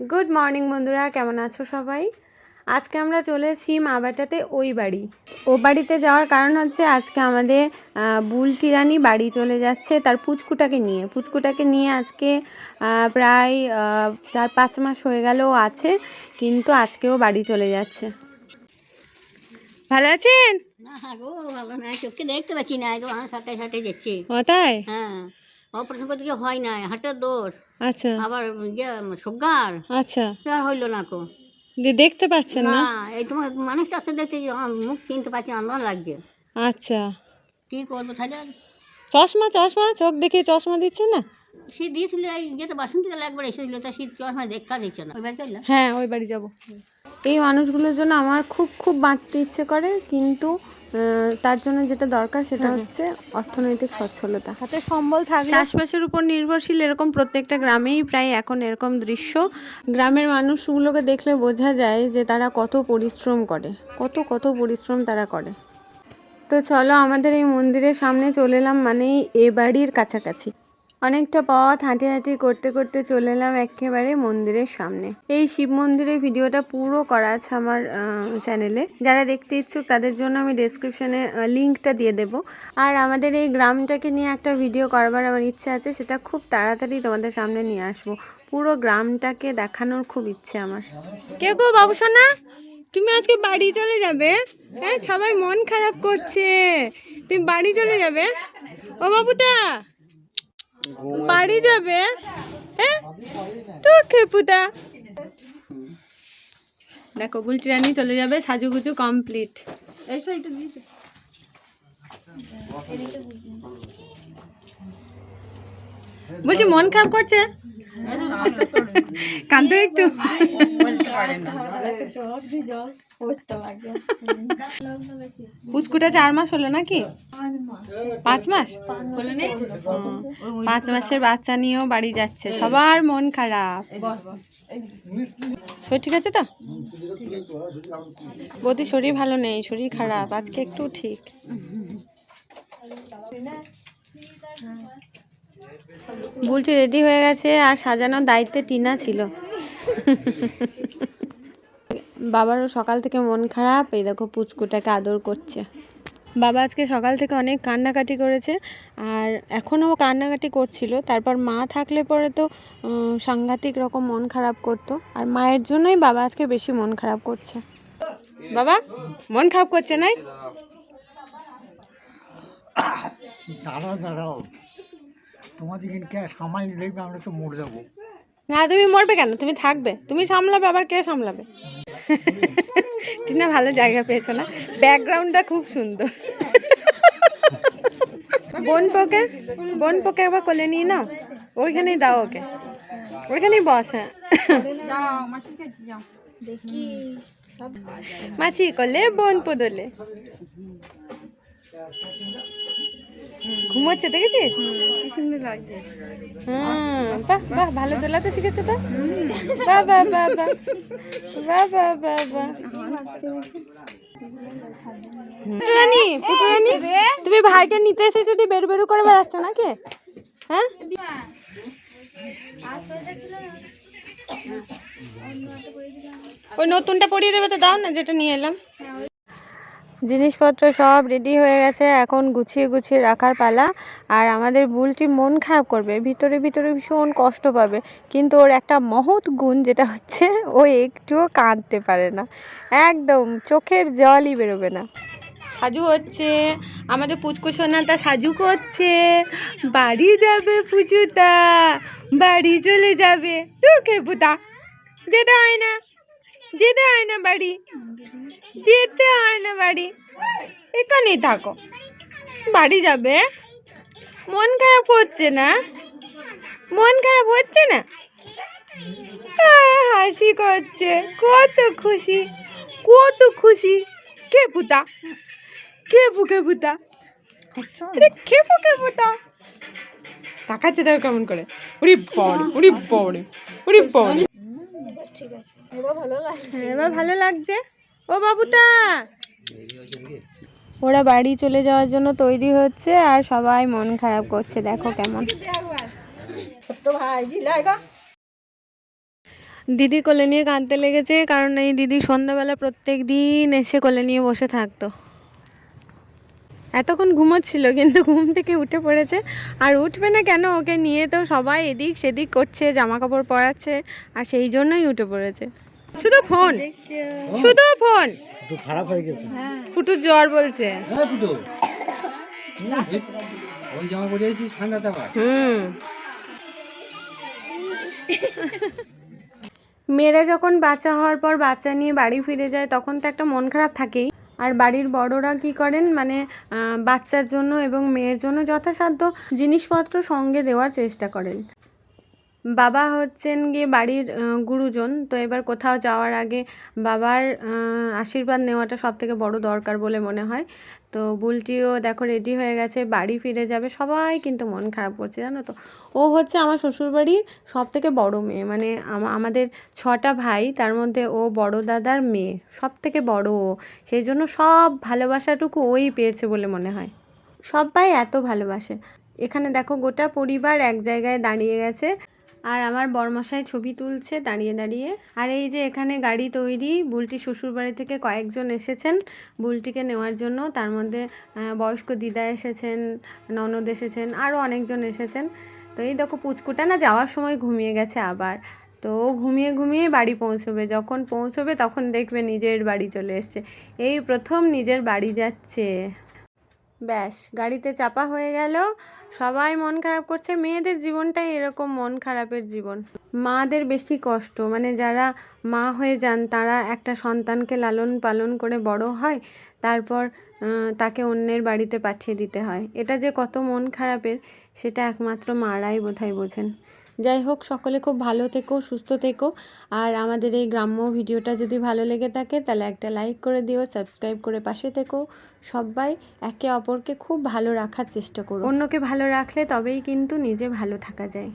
Good morning বন্ধুরা। কেমন আছো সবাই? আজকে আমরা চলেছি মা বাটাতে ওই বাড়ি। ও বাড়িতে যাওয়ার কারণ হচ্ছে আজকে আমাদের বুলটি রানী বাড়ি চলে যাচ্ছে তার পুচকুটাকে নিয়ে। পুচকুটাকে নিয়ে আজকে প্রায় চার পাঁচ মাস হয়ে গেল আছে কিন্তু আজকেও বাড়ি চলে যাচ্ছে। ভালো আছেন? ভালো না চোখে দেখতে পাচ্ছি না। সাথে সাথে যাচ্ছে। তাই? হ্যাঁ। অপারেশন করতে গিয়ে হয় না হাটের দোষ। আচ্ছা। আবার ইয়ে সুগার। আচ্ছা। আর হইল না কো। দেখতে পাচ্ছেন না? এই তোমার মানুষটা আছে দেখতে মুখ চিনতে পারছি ভালো লাগছে। আচ্ছা। কি করব তাহলে? চশমা চশমা চোখ দেখে চশমা দিচ্ছে না? সে দিয়েছিল এই ইয়েতে বাসন্তী কালে একবার এসেছিল তা শীত চশমা দেখা দিচ্ছে না। ওইবার চললে? হ্যাঁ ওই বাড়ি যাব। এই মানুষগুলোর জন্য আমার খুব খুব বাঁচতে ইচ্ছে করে কিন্তু তার জন্য যেটা দরকার সেটা হচ্ছে অর্থনৈতিক সচ্ছলতা। হাতে সম্বল থাকলে চাষবাসের উপর নির্ভরশীল এরকম প্রত্যেকটা গ্রামেই প্রায় এখন এরকম দৃশ্য। গ্রামের মানুষগুলোকে দেখলে বোঝা যায় যে তারা কত পরিশ্রম করে কত কত পরিশ্রম তারা করে। তো চলো আমাদের এই মন্দিরের সামনে চলে এলাম মানে এ বাড়ির কাছাকাছি। অনেকটা পথ হাঁটি হাঁটি করতে করতে চলে এলাম একেবারে মন্দিরের সামনে। এই শিব মন্দিরের ভিডিওটা পুরো করা আছে আমার চ্যানেলে। যারা দেখতে ইচ্ছুক তাদের জন্য আমি ডেসক্রিপশনে লিঙ্কটা দিয়ে দেব। আর আমাদের এই গ্রামটাকে নিয়ে একটা ভিডিও করবার আমার ইচ্ছা আছে, সেটা খুব তাড়াতাড়ি তোমাদের সামনে নিয়ে আসব। পুরো গ্রামটাকে দেখানোর খুব ইচ্ছে আমার। কে গো বাবু সোনা তুমি আজকে বাড়ি চলে যাবে? হ্যাঁ সবাই মন খারাপ করছে। তুমি বাড়ি চলে যাবে? ও বাবুটা বাড়ি যাবে? হ্যাঁ তো খেপুতা দেখো বুলটি রানী চলে যাবে সাজুগুজু কমপ্লিট বলছি মন খারাপ করছে? কান্দো একটু। পুচকুটা চার মাস হলো নাকি? পাঁচ মাস? পাঁচ মাসের বাচ্চা নিয়েও বাড়ি যাচ্ছে। সবার মন খারাপ। শরীর ঠিক আছে তো? বৌদি শরীর ভালো নেই, শরীর খারাপ। আজকে একটু ঠিক। বুলটি রেডি হয়ে গেছে আর সাজানোর দায়িত্বে টিনা ছিল। বাবারও সকাল থেকে মন খারাপ, এই দেখো পুচকুটাকে আদর করছে। বাবা আজকে সকাল থেকে অনেক কান্নাকাটি করেছে আর এখনও কান্নাকাটি করছিল। তারপর মা থাকলে পরে তো সাংঘাতিক রকম মন খারাপ করতো। আর মায়ের জন্যই বাবা আজকে বেশি মন খারাপ করছে। বাবা, মন খারাপ করছে নাই? দাঁড়াও দাঁড়াও। তোমাদের কে সামাল দেখবে আমরা তো মরে যাব। না, তুমি মরবে কেন? তুমি থাকবে। তুমি সামলাবে, আবার কে সামলাবে? টিনা ভালো জায়গা পেয়েছ না? ব্যাকগ্রাউন্ডটা খুব সুন্দর। বোন পোকে বোন পোকে একবার কোলে নিয়ে নাও। ওইখানেই দাও ওকে। ওইখানেই বস হ্যাঁ। মাছি করলে বোন পোদলে। ঘুমোচ্ছে দেখেছিস? হুম বাহ বাহ ভালো দোলাতে শিখেছে তো? বাহ বাহ বাহ বাহ বাহ বাহ বাহ বাহ। পুটুরানি পুটুরানি তুমি ভাইকে নিতে এসে যদি বেরু বেরু করে বেড়াচ্ছ নাকি? হ্যাঁ? ওই নতুনটা পরিয়ে দেবে তো দাও না যেটা নিয়ে এলাম। জিনিসপত্র সব রেডি হয়ে গেছে, এখন গুছিয়ে গুছিয়ে রাখার পালা। আর আমাদের বুলটি মন খারাপ করবে, ভিতরে ভিতরে ভীষণ কষ্ট পাবে। কিন্তু ওর একটা মহৎ গুণ যেটা হচ্ছে, ও একটুও কাঁদতে পারে না। একদম চোখের জলই বেরোবে না। সাজু হচ্ছে, আমাদের পুচকু সোনাটা সাজু করছে। বাড়ি যাবে পুচুতা বাড়ি চলে যাবে তোকে পুতা। যেতে হয় না, যেতে হয় না বাড়ি। যেতে হয় না বাড়ি। এখানেই থাকো। বাড়ি যাবে? মন খারাপ হচ্ছে না? মন খারাপ হচ্ছে না? হাসি করছে। কত খুশি কত খুশি। কে পুতা কে পুকে পুতা আরে খেপু কে পুতা তাকাচ্ছে দেখো কেমন করে। উড়ি বাড়ি উড়ি বাড়ি উড়ি বাড়ি এবার ভালো লাগছে। ও বাবুটা ওরা বাড়ি চলে যাওয়ার জন্য তৈরি হচ্ছে আর সবাই মন খারাপ করছে দেখো কেমন। দিদি কোলে নিয়ে কাঁদতে লেগেছে কারণ এই দিদি সন্ধ্যাবেলা প্রত্যেক দিন এসে কোলে নিয়ে বসে থাকতো। এতক্ষণ ঘুমোচ্ছিল কিন্তু ঘুম থেকে উঠে পড়েছে। আর উঠবে না কেন ওকে নিয়ে তো সবাই এদিক সেদিক করছে জামা কাপড় পরাচ্ছে আর সেই জন্যই উঠে পড়েছে। শুধু ফোন। শুধু ফোন। একটু খারাপ হয়ে গেছে। ফুটুর জ্বর বলছে। হ্যাঁ ফুটো। ওই জামা পরে আছিস ঠান্ডাতে আবার। হুম। মেয়েরা যখন বাচ্চা হওয়ার পর বাচ্চা নিয়ে বাড়ি ফিরে যায় তখন তো একটা মন খারাপ থাকেই। আর বাড়ির বড়রা কি করেন? মানে বাচ্চার জন্য এবং মেয়ের জন্য যথাসাধ্য জিনিসপত্র সঙ্গে দেওয়ার চেষ্টা করেন। বাবা হচ্ছেন গিয়ে বাড়ির গুরুজন। তো এবার কোথাও যাওয়ার আগে বাবার আশীর্বাদ নেওয়াটা সব থেকে বড় দরকার বলে মনে হয়। তো বুলটিও দেখো রেডি হয়ে গেছে, বাড়ি ফিরে যাবে। সবাই কিন্তু মন খারাপ করছে, জানো তো? ও হচ্ছে আমার শ্বশুরবাড়ির সব থেকে বড় মেয়ে। মানে আমাদের ছটা ভাই, তার মধ্যে ও বড় দাদার মেয়ে সব থেকে বড় ও। সেই জন্য সব ভালোবাসাটুকু ওই পেয়েছে বলে মনে হয়। সবাই এত ভালোবাসে। এখানে দেখো গোটা পরিবার এক জায়গায় দাঁড়িয়ে গেছে। আর আমার বরমশাই ছবি তুলছে দাঁড়িয়ে দাঁড়িয়ে। আর এই যে এখানে গাড়ি তৈরি, বুলটি শ্বশুরবাড়ি থেকে কয়েকজন এসেছেন। বুলটিকে নেওয়ার জন্য তার মধ্যে বয়স্ক দিদা এসেছেন, ননদ এসেছেন আরও অনেকজন এসেছেন। তো এই দেখো পুচকুটা না যাওয়ার সময় ঘুমিয়ে গেছে আবার। তো ঘুমিয়ে ঘুমিয়ে বাড়ি পৌঁছবে। যখন পৌঁছবে তখন দেখবে নিজের বাড়ি চলে এসছে। এই প্রথম নিজের বাড়ি যাচ্ছে। ব্যাস, গাড়িতে চাপা হয়ে গেল। সবাই মন খারাপ করছে। মেয়েদের জীবনটাই এরকম মন খারাপের জীবন। মাদের বেশি কষ্ট। মানে যারা মা হয়ে যান, তারা একটা সন্তানকে লালন পালন করে বড় হয়, তারপর তাকে অন্যের বাড়িতে পাঠিয়ে দিতে হয়। এটা যে কত মন খারাপের, সেটা একমাত্র মারাই বোধহয় বোঝেন। যাই হোক সকলে খুব ভালো থেকো, সুস্থ থেকো। আর আমাদের এই গ্রাম্য ভিডিওটা যদি ভালো লেগে থাকে, তাহলে একটা লাইক করে দিও, সাবস্ক্রাইব করে পাশে থেকো। সবাই একে অপরকে খুব ভালো রাখার চেষ্টা করো। অন্যকে ভালো রাখলে তবেই কিন্তু নিজে ভালো থাকা যায়।